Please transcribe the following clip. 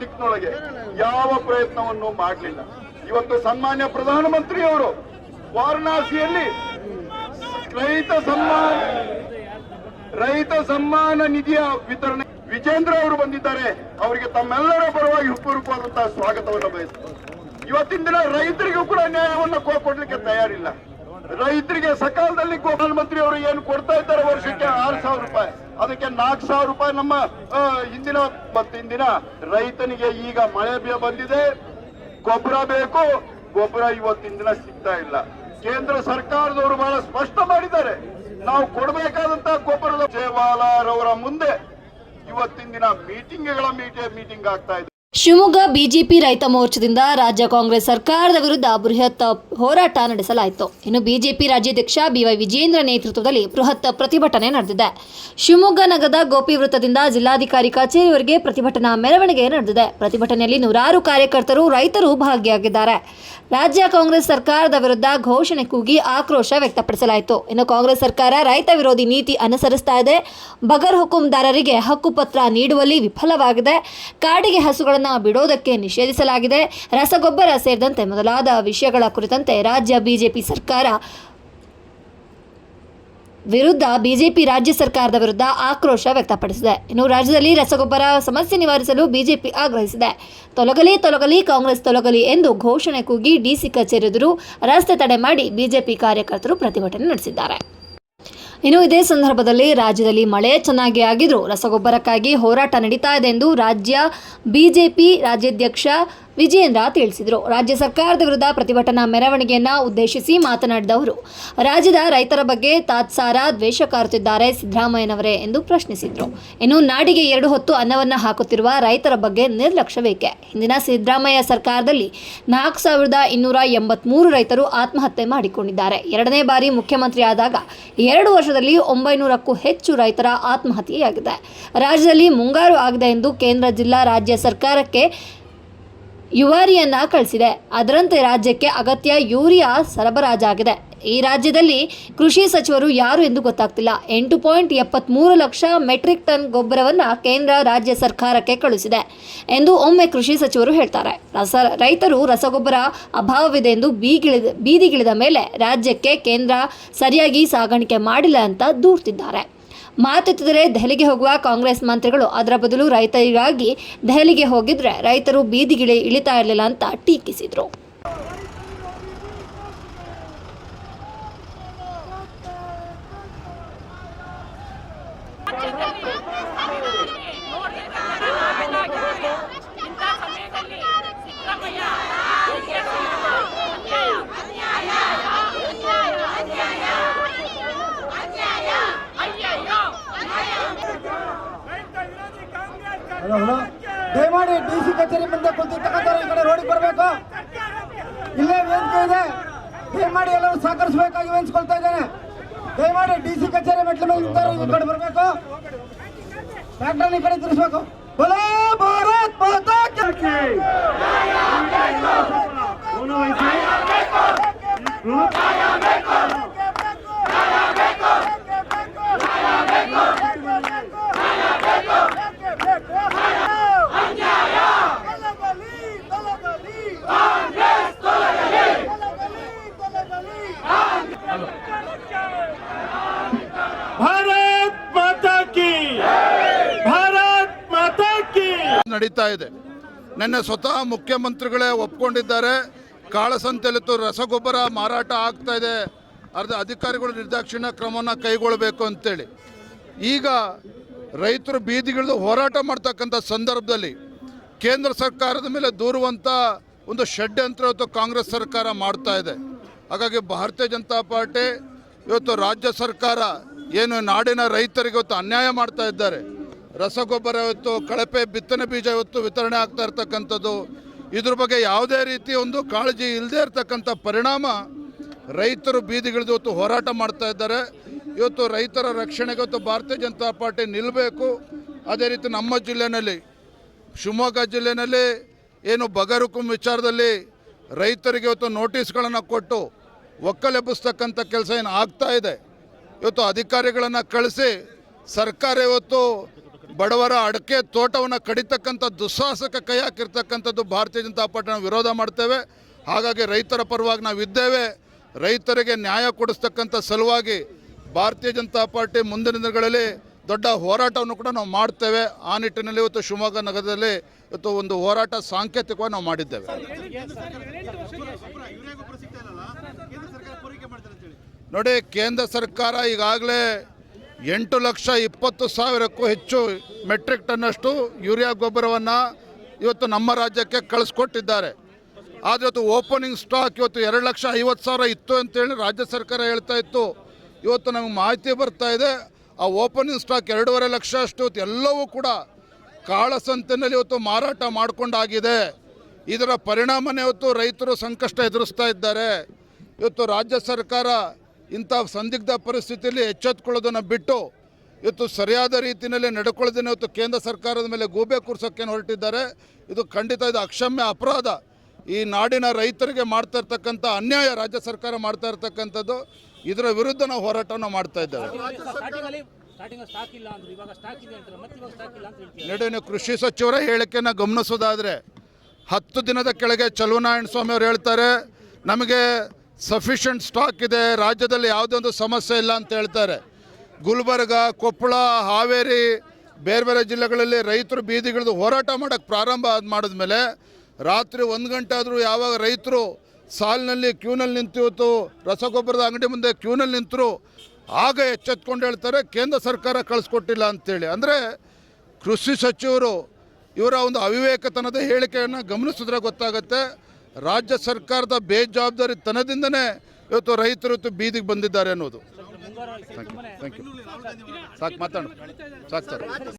ದಿಕ್ಕಿನೊಳಗೆ ಯಾವ ಪ್ರಯತ್ನವನ್ನು ಮಾಡಲಿಲ್ಲ. ಇವತ್ತು ಸನ್ಮಾನ್ಯ ಪ್ರಧಾನಮಂತ್ರಿಯವರು ವಾರಣಾಸಿಯಲ್ಲಿ ರೈತ ಸಮ್ಮಾನ ರೈತ ಸಮ್ಮಾನ ನಿಧಿಯ ವಿತರಣೆ ವಿಜೇಂದ್ರ ಅವರು ಬಂದಿದ್ದಾರೆ. ಅವರಿಗೆ ತಮ್ಮೆಲ್ಲರ ಪರವಾಗಿ ಹೃತ್ಪೂರ್ವಕವಾದಂತಹ ಸ್ವಾಗತವನ್ನು ಬಯಸ್ತಾರೆ ಇವತ್ತಿನ ದಿನ ರೈತರಿಗೂ ಕೂಡ ನ್ಯಾಯವನ್ನು ಕೊಡ್ಲಿಕ್ಕೆ ತಯಾರಿಲ್ಲ. ರೈತರಿಗೆ ಸಕಾಲದಲ್ಲಿ ಪ್ರಧಾನಮಂತ್ರಿ ಅವರು ಏನು ಕೊಡ್ತಾ ಇದ್ದಾರೆ ವರ್ಷಕ್ಕೆ ಆರು ಸಾವಿರ ರೂಪಾಯಿ. ಅದಕ್ಕೆ ನಾಲ್ಕು ಸಾವಿರ ರೂಪಾಯಿ ನಮ್ಮ ಹಿಂದಿನ ಮತ್ತು ಇಂದಿನ ರೈತನಿಗೆ ಈಗ ಮಳೆ ಬಂದಿದೆ. ಗೊಬ್ಬರ ಬೇಕು, ಗೊಬ್ಬರ ಇವತ್ತಿನ ದಿನ ಸಿಗ್ತಾ ಇಲ್ಲ. ಕೇಂದ್ರ ಸರ್ಕಾರದವರು ಬಹಳ ಸ್ಪಷ್ಟ ಮಾಡಿದ್ದಾರೆ. ನಾವು ಕೊಡಬೇಕಾದಂತ ಗೊಬ್ಬರದ ಜಯವಾಲಾರವರ ಮುಂದೆ ಇವತ್ತಿನ ದಿನ ಮೀಟಿಂಗ್ಗಳ ಮೀಟಿಂಗ್ ಆಗ್ತಾ ಇದೆ. ಶಿವಮೊಗ್ಗ ಬಿಜೆಪಿ ರೈತ ಮೋರ್ಚಾದಿಂದ ರಾಜ್ಯ ಕಾಂಗ್ರೆಸ್ ಸರ್ಕಾರದ ವಿರುದ್ಧ ಬೃಹತ್ ಹೋರಾಟ ನಡೆಸಲಾಯಿತು. ಇನ್ನು ಬಿಜೆಪಿ ರಾಜ್ಯಾಧ್ಯಕ್ಷ ಬಿವೈ ವಿಜೇಂದ್ರ ನೇತೃತ್ವದಲ್ಲಿ ಬೃಹತ್ ಪ್ರತಿಭಟನೆ ನಡೆದಿದೆ. ಶಿವಮೊಗ್ಗ ನಗರದ ಗೋಪಿ ವೃತ್ತದಿಂದ ಜಿಲ್ಲಾಧಿಕಾರಿ ಕಚೇರಿವರೆಗೆ ಪ್ರತಿಭಟನಾ ಮೆರವಣಿಗೆ ನಡೆದಿದೆ. ಪ್ರತಿಭಟನೆಯಲ್ಲಿ ನೂರಾರು ಕಾರ್ಯಕರ್ತರು, ರೈತರು ಭಾಗಿಯಾಗಿದ್ದಾರೆ. ರಾಜ್ಯ ಕಾಂಗ್ರೆಸ್ ಸರ್ಕಾರದ ವಿರುದ್ಧ ಘೋಷಣೆ ಕೂಗಿ ಆಕ್ರೋಶ ವ್ಯಕ್ತಪಡಿಸಲಾಯಿತು. ಇನ್ನು ಕಾಂಗ್ರೆಸ್ ಸರ್ಕಾರ ರೈತ ವಿರೋಧಿ ನೀತಿ ಅನುಸರಿಸ್ತಾ ಇದೆ. ಬಗರ್ ಹುಕುಂದಾರರಿಗೆ ಹಕ್ಕುಪತ್ರ ನೀಡುವಲ್ಲಿ ವಿಫಲವಾಗಿದೆ. ಕಾಡಿಗೆ ಹಸುಗಳನ್ನು ಬಿಡೋದಕ್ಕೆ ನಿಷೇಧಿಸಲಾಗಿದೆ. ರಸಗೊಬ್ಬರ ಸೇರಿದಂತೆ ಮೊದಲಾದ ವಿಷಯಗಳ ಕುರಿತಂತೆ ರಾಜ್ಯ ಬಿಜೆಪಿ ಸರ್ಕಾರ ವಿರುದ್ಧ ಬಿಜೆಪಿ ರಾಜ್ಯ ಸರ್ಕಾರದ ವಿರುದ್ಧ ಆಕ್ರೋಶ ವ್ಯಕ್ತಪಡಿಸಿದೆ. ಇನ್ನು ರಾಜ್ಯದಲ್ಲಿ ರಸಗೊಬ್ಬರ ಸಮಸ್ಯೆ ನಿವಾರಿಸಲು ಬಿಜೆಪಿ ಆಗ್ರಹಿಸಿದೆ. ತೊಲಗಲಿ ತೊಲಗಲಿ ಕಾಂಗ್ರೆಸ್ ತೊಲಗಲಿ ಎಂದು ಘೋಷಣೆ ಕೂಗಿ ಡಿಸಿ ಕಚೇರಿ ಎದುರು ರಸ್ತೆ ತಡೆ ಮಾಡಿ ಬಿಜೆಪಿ ಕಾರ್ಯಕರ್ತರು ಪ್ರತಿಭಟನೆ ನಡೆಸಿದ್ದಾರೆ. ಇನ್ನು ಇದೇ ಸಂದರ್ಭದಲ್ಲಿ ರಾಜ್ಯದಲ್ಲಿ ಮಳೆ ಚೆನ್ನಾಗಿ ಆಗಿದ್ರು ರಸಗೊಬ್ಬರಕ್ಕಾಗಿ ಹೋರಾಟ ನಡೀತಾ ಇದೆ ಎಂದು ರಾಜ್ಯ ಬಿಜೆಪಿ ರಾಜ್ಯಾಧ್ಯಕ್ಷ ವಿಜಯೇಂದ್ರ ತಿಳಿಸಿದರು. ರಾಜ್ಯ ಸರ್ಕಾರದ ವಿರುದ್ಧ ಪ್ರತಿಭಟನಾ ಮೆರವಣಿಗೆಯನ್ನು ಉದ್ದೇಶಿಸಿ ಮಾತನಾಡಿದ ಅವರು, ರಾಜ್ಯದ ರೈತರ ಬಗ್ಗೆ ತಾತ್ಸಾರ ದ್ವೇಷ ಕಾರುತ್ತಿದ್ದಾರೆ ಸಿದ್ದರಾಮಯ್ಯನವರೇ ಎಂದು ಪ್ರಶ್ನಿಸಿದರು. ಇನ್ನು ನಾಡಿಗೆ ಎರಡು ಹೊತ್ತು ಅನ್ನವನ್ನು ಹಾಕುತ್ತಿರುವ ರೈತರ ಬಗ್ಗೆ ನಿರ್ಲಕ್ಷ್ಯವೇಕೆ? ಹಿಂದಿನ ಸಿದ್ದರಾಮಯ್ಯ ಸರ್ಕಾರದಲ್ಲಿ ನಾಲ್ಕು ಸಾವಿರದ ಇನ್ನೂರ ಎಂಬತ್ಮೂರು ರೈತರು ಆತ್ಮಹತ್ಯೆ ಮಾಡಿಕೊಂಡಿದ್ದಾರೆ. ಎರಡನೇ ಬಾರಿ ಮುಖ್ಯಮಂತ್ರಿ ಆದಾಗ ಎರಡು ವರ್ಷದಲ್ಲಿ ಒಂಬೈನೂರಕ್ಕೂ ಹೆಚ್ಚು ರೈತರ ಆತ್ಮಹತ್ಯೆಯಾಗಿದೆ. ರಾಜ್ಯದಲ್ಲಿ ಮುಂಗಾರು ಆಗಿದೆ ಎಂದು ಕೇಂದ್ರ ಜಿಲ್ಲಾ ರಾಜ್ಯ ಸರ್ಕಾರಕ್ಕೆ ಯುವಾರಿಯನ್ನ ಕಳಿಸಿದೆ. ಅದರಂತೆ ರಾಜ್ಯಕ್ಕೆ ಅಗತ್ಯ ಯೂರಿಯಾ ಸರಬರಾಜಾಗಿದೆ. ಈ ರಾಜ್ಯದಲ್ಲಿ ಕೃಷಿ ಸಚಿವರು ಯಾರು ಎಂದು ಗೊತ್ತಾಗ್ತಿಲ್ಲ. ಎಂಟು ಪಾಯಿಂಟ್ ಎಪ್ಪತ್ಮೂರು ಲಕ್ಷ ಮೆಟ್ರಿಕ್ ಟನ್ ಗೊಬ್ಬರವನ್ನು ಕೇಂದ್ರ, ರಾಜ್ಯ ಸರ್ಕಾರಕ್ಕೆ ಕಳುಹಿಸಿದೆ ಎಂದು ಒಮ್ಮೆ ಕೃಷಿ ಸಚಿವರು ಹೇಳ್ತಾರೆ. ರಸ, ರೈತರು ರಸಗೊಬ್ಬರ ಅಭಾವವಿದೆ ಎಂದು ಬೀಗಿಳಿದ, ಬೀದಿಗಿಳಿದ ಮೇಲೆ ರಾಜ್ಯಕ್ಕೆ ಕೇಂದ್ರ ಸರಿಯಾಗಿ ಸಾಗಾಣಿಕೆ ಮಾಡಿಲ್ಲ ಅಂತ ದೂರ್ತಿದ್ದಾರೆ. ಮಾತೆತ್ತಿದರೆ ದೆಹಲಿಗೆ ಹೋಗುವ ಕಾಂಗ್ರೆಸ್ ಮಂತ್ರಿಗಳು. ಅದರ ಬದಲು ರೈತರಿಗಾಗಿ ದೆಹಲಿಗೆ ಹೋಗಿದ್ರೆ ರೈತರು ಬೀದಿಗಿಳಿ ಇಳಿತಾ ಇರಲಿಲ್ಲ ಅಂತ ಟೀಕಿಸಿದರು. ಹಲೋ ದಯಮಾಡಿ ಡಿ ಸಿ ಕಚೇರಿ ಮುಂದೆ ಕುಳಿತಿರ್ತಕ್ಕಂಥವ್ರು ಈ ಕಡೆ ರೋಡಿಗೆ ಬರಬೇಕು. ಇಲ್ಲೇ ವೇದಿಕೆ ಇದೆ. ದಯಮಾಡಿ ಎಲ್ಲರೂ ಸಹಕರಿಸಬೇಕಾಗಿ ವೇದಿಸ್ಕೊಳ್ತಾ ಇದ್ದೇನೆ. ದಯಮಾಡಿ ಡಿ ಸಿ ಕಚೇರಿ ಮೆಟ್ಲ ಮೇಲೆ ಈ ಕಡೆ ಬರಬೇಕು. ಟ್ರ್ಯಾಕ್ಟರ್ ಈ ಕಡೆ ತಿರ್ಸ್ಬೇಕು ಬಲೋ ಭಾರತ್ ಮಾತಾ ಕಿ ಭಾರತ್ ಮಾತಾ ಕಿ ನಡೀತಾ ಇದೆ. ನಿನ್ನೆ ಸ್ವತಃ ಮುಖ್ಯಮಂತ್ರಿಗಳೇ ಒಪ್ಕೊಂಡಿದ್ದಾರೆ. ಕಾಳಸಂತೆಲಿತ್ತು ರಸಗೊಬ್ಬರ ಮಾರಾಟ ಆಗ್ತಾ ಇದೆ. ಅರ್ಧ ಅಧಿಕಾರಿಗಳು ನಿರ್ದಾಕ್ಷಿಣ್ಯ ಕ್ರಮವನ್ನು ಕೈಗೊಳ್ಳಬೇಕು ಅಂತೇಳಿ. ಈಗ ರೈತರು ಬೀದಿಗಿಳಿದು ಹೋರಾಟ ಮಾಡ್ತಕ್ಕಂಥ ಸಂದರ್ಭದಲ್ಲಿ ಕೇಂದ್ರ ಸರ್ಕಾರದ ಮೇಲೆ ದೂರುವಂಥ ಒಂದು ಷಡ್ಯಂತ್ರ ಇವತ್ತು ಕಾಂಗ್ರೆಸ್ ಸರ್ಕಾರ ಮಾಡ್ತಾ ಇದೆ. ಹಾಗಾಗಿ ಭಾರತೀಯ ಜನತಾ ಪಾರ್ಟಿ ಇವತ್ತು ರಾಜ್ಯ ಸರ್ಕಾರ ಏನು ನಾಡಿನ ರೈತರಿಗೆ ಇವತ್ತು ಅನ್ಯಾಯ ಮಾಡ್ತಾ ಇದ್ದಾರೆ. ರಸಗೊಬ್ಬರ ಇವತ್ತು, ಕಳಪೆ ಬಿತ್ತನೆ ಬೀಜ ಇವತ್ತು ವಿತರಣೆ ಆಗ್ತಾ ಇರ್ತಕ್ಕಂಥದ್ದು. ಇದ್ರ ಬಗ್ಗೆ ಯಾವುದೇ ರೀತಿ ಒಂದು ಕಾಳಜಿ ಇಲ್ಲದೆ ಇರತಕ್ಕಂಥ ಪರಿಣಾಮ ರೈತರು ಬೀದಿಗಿಳಿದು ಇವತ್ತು ಹೋರಾಟ ಮಾಡ್ತಾ ಇದ್ದಾರೆ. ಇವತ್ತು ರೈತರ ರಕ್ಷಣೆಗೆ ಇವತ್ತು ಭಾರತೀಯ ಜನತಾ ಪಾರ್ಟಿ ನಿಲ್ಲಬೇಕು ಅದೇ ರೀತಿ ನಮ್ಮ ಜಿಲ್ಲೆಯಲ್ಲಿ ಶಿವಮೊಗ್ಗ ಜಿಲ್ಲೆಯಲ್ಲಿ ಏನು ಬಗರುಕುಂ ವಿಚಾರದಲ್ಲಿ ರೈತರಿಗೆ ಇವತ್ತು ನೋಟಿಸ್ಗಳನ್ನು ಕೊಟ್ಟು ಒಕ್ಕಲೆಬ್ಬಿಸ್ತಕ್ಕಂಥ ಕೆಲಸ ಏನು ಆಗ್ತಾ ಇದೆ. ಇವತ್ತು ಅಧಿಕಾರಿಗಳನ್ನು ಕಳಿಸಿ ಸರ್ಕಾರ ಇವತ್ತು ಬಡವರ ಅಡಕೆ ತೋಟವನ್ನು ಕಡಿತಕ್ಕಂಥ ದುಸ್ಸಾಹಸಕ ಕೈ ಹಾಕಿರ್ತಕ್ಕಂಥದ್ದು ಭಾರತೀಯ ಜನತಾ ಪಾರ್ಟಿ ನಾವು ವಿರೋಧ ಮಾಡ್ತೇವೆ. ಹಾಗಾಗಿ ರೈತರ ಪರವಾಗಿ ನಾವು ಇದ್ದೇವೆ ರೈತರಿಗೆ ನ್ಯಾಯ ಕೊಡಿಸ್ತಕ್ಕಂಥ ಸಲುವಾಗಿ ಭಾರತೀಯ ಜನತಾ ಪಾರ್ಟಿ ಮುಂದಿನ ದಿನಗಳಲ್ಲಿ ದೊಡ್ಡ ಹೋರಾಟವನ್ನು ಕೂಡ ನಾವು ಮಾಡ್ತೇವೆ. ಆ ನಿಟ್ಟಿನಲ್ಲಿ ಇವತ್ತು ಶಿವಮೊಗ್ಗ ನಗರದಲ್ಲಿ ಇವತ್ತು ಒಂದು ಹೋರಾಟ ಸಾಂಕೇತಿಕವಾಗಿ ನಾವು ಮಾಡಿದ್ದೇವೆ. ನೋಡಿ, ಕೇಂದ್ರ ಸರ್ಕಾರ ಈಗಾಗಲೇ ಎಂಟು ಲಕ್ಷ ಇಪ್ಪತ್ತು ಸಾವಿರಕ್ಕೂ ಹೆಚ್ಚು ಮೆಟ್ರಿಕ್ ಟನ್ನಷ್ಟು ಯೂರಿಯಾ ಗೊಬ್ಬರವನ್ನು ಇವತ್ತು ನಮ್ಮ ರಾಜ್ಯಕ್ಕೆ ಕಳಿಸ್ಕೊಟ್ಟಿದ್ದಾರೆ. ಆದರೆ ಇವತ್ತು ಓಪನಿಂಗ್ ಸ್ಟಾಕ್ ಇವತ್ತು ಎರಡು ಲಕ್ಷ ಐವತ್ತು ಸಾವಿರ ಇತ್ತು ಅಂತೇಳಿ ರಾಜ್ಯ ಸರ್ಕಾರ ಹೇಳ್ತಾ ಇತ್ತು. ಇವತ್ತು ನಮಗೆ ಮಾಹಿತಿ ಬರ್ತಾ ಇದೆ. ಆ ಓಪನಿಂಗ್ ಸ್ಟಾಕ್ ಎರಡೂವರೆ ಲಕ್ಷ ಅಷ್ಟು ಇವತ್ತು ಎಲ್ಲವೂ ಕೂಡ ಕಾಳಸಂತೆಯಲ್ಲಿ ಇವತ್ತು ಮಾರಾಟ ಮಾಡಿಕೊಂಡಾಗಿದೆ. ಇದರ ಪರಿಣಾಮನೇ ಇವತ್ತು ರೈತರು ಸಂಕಷ್ಟ ಎದುರಿಸ್ತಾ ಇದ್ದಾರೆ. ಇವತ್ತು ರಾಜ್ಯ ಸರ್ಕಾರ ಇಂಥ ಸಂದಿಗ್ಧ ಪರಿಸ್ಥಿತಿಯಲ್ಲಿ ಎಚ್ಚೆತ್ಕೊಳ್ಳೋದನ್ನು ಬಿಟ್ಟು ಇವತ್ತು ಸರಿಯಾದ ರೀತಿಯಲ್ಲಿ ನಡ್ಕೊಳ್ಳೋದನ್ನು ಇವತ್ತು ಕೇಂದ್ರ ಸರ್ಕಾರದ ಮೇಲೆ ಗೂಬೆ ಕೂರ್ಸೋಕ್ಕೆ ಹೊರಟಿದ್ದಾರೆ. ಇದು ಖಂಡಿತ ಇದು ಅಕ್ಷಮ್ಯ ಅಪರಾಧ. ಈ ನಾಡಿನ ರೈತರಿಗೆ ಮಾಡ್ತಾ ಇರ್ತಕ್ಕಂಥ ಅನ್ಯಾಯ ರಾಜ್ಯ ಸರ್ಕಾರ ಮಾಡ್ತಾ ಇರ್ತಕ್ಕಂಥದ್ದು. ಇದರ ವಿರುದ್ಧ ನಾವು ಹೋರಾಟವನ್ನು ಮಾಡ್ತಾ ಇದ್ದೇವೆ. ನಡೆ ನೀವು ಕೃಷಿ ಸಚಿವರ ಹೇಳಿಕೆಯನ್ನು ಗಮನಿಸೋದಾದರೆ ಹತ್ತು ದಿನದ ಕೆಳಗೆ ಚಲುವನಾರಾಯಣ ಸ್ವಾಮಿ ಅವರು ಹೇಳ್ತಾರೆ ನಮಗೆ ಸಫಿಷಿಯಂಟ್ ಸ್ಟಾಕ್ ಇದೆ, ರಾಜ್ಯದಲ್ಲಿ ಯಾವುದೇ ಒಂದು ಸಮಸ್ಯೆ ಇಲ್ಲ ಅಂತ ಹೇಳ್ತಾರೆ. ಗುಲ್ಬರ್ಗ, ಕೊಪ್ಪಳ, ಹಾವೇರಿ, ಬೇರೆ ಬೇರೆ ಜಿಲ್ಲೆಗಳಲ್ಲಿ ರೈತರು ಬೀದಿಗಿಳಿದು ಹೋರಾಟ ಮಾಡೋಕ್ಕೆ ಪ್ರಾರಂಭ ಮಾಡಿದ್ಮೇಲೆ ರಾತ್ರಿ ಒಂದು ಗಂಟೆ ಆದರೂ ಯಾವಾಗ ರೈತರು ಸಾಲಿನಲ್ಲಿ ಕ್ಯೂನಲ್ಲಿ ನಿಂತಿವತ್ತು ರಸಗೊಬ್ಬರದ ಅಂಗಡಿ ಮುಂದೆ ಕ್ಯೂನಲ್ಲಿ ನಿಂತರು, ಆಗ ಎಚ್ಚೆತ್ಕೊಂಡು ಹೇಳ್ತಾರೆ, ಕೇಂದ್ರ ಸರ್ಕಾರ ಕಳಿಸ್ಕೊಟ್ಟಿಲ್ಲ ಅಂತೇಳಿ. ಅಂದರೆ ಕೃಷಿ ಸಚಿವರು ಇವರ ಒಂದು ಅವಿವೇಕತನದ ಹೇಳಿಕೆಯನ್ನು ಗಮನಿಸಿದ್ರೆ ಗೊತ್ತಾಗುತ್ತೆ. ರಾಜ್ಯ ಸರ್ಕಾರದ ಬೇಜವಾಬ್ದಾರಿತನದಿಂದನೇ ಇವತ್ತು ರೈತರು ಇವತ್ತು ಬೀದಿಗೆ ಬಂದಿದ್ದಾರೆ ಅನ್ನೋದು. ಥ್ಯಾಂಕ್ ಯು ಥ್ಯಾಂಕ್ ಯು ಸಾಕು ಮಾತಾಡು. ಸಾಕು ಸರ್.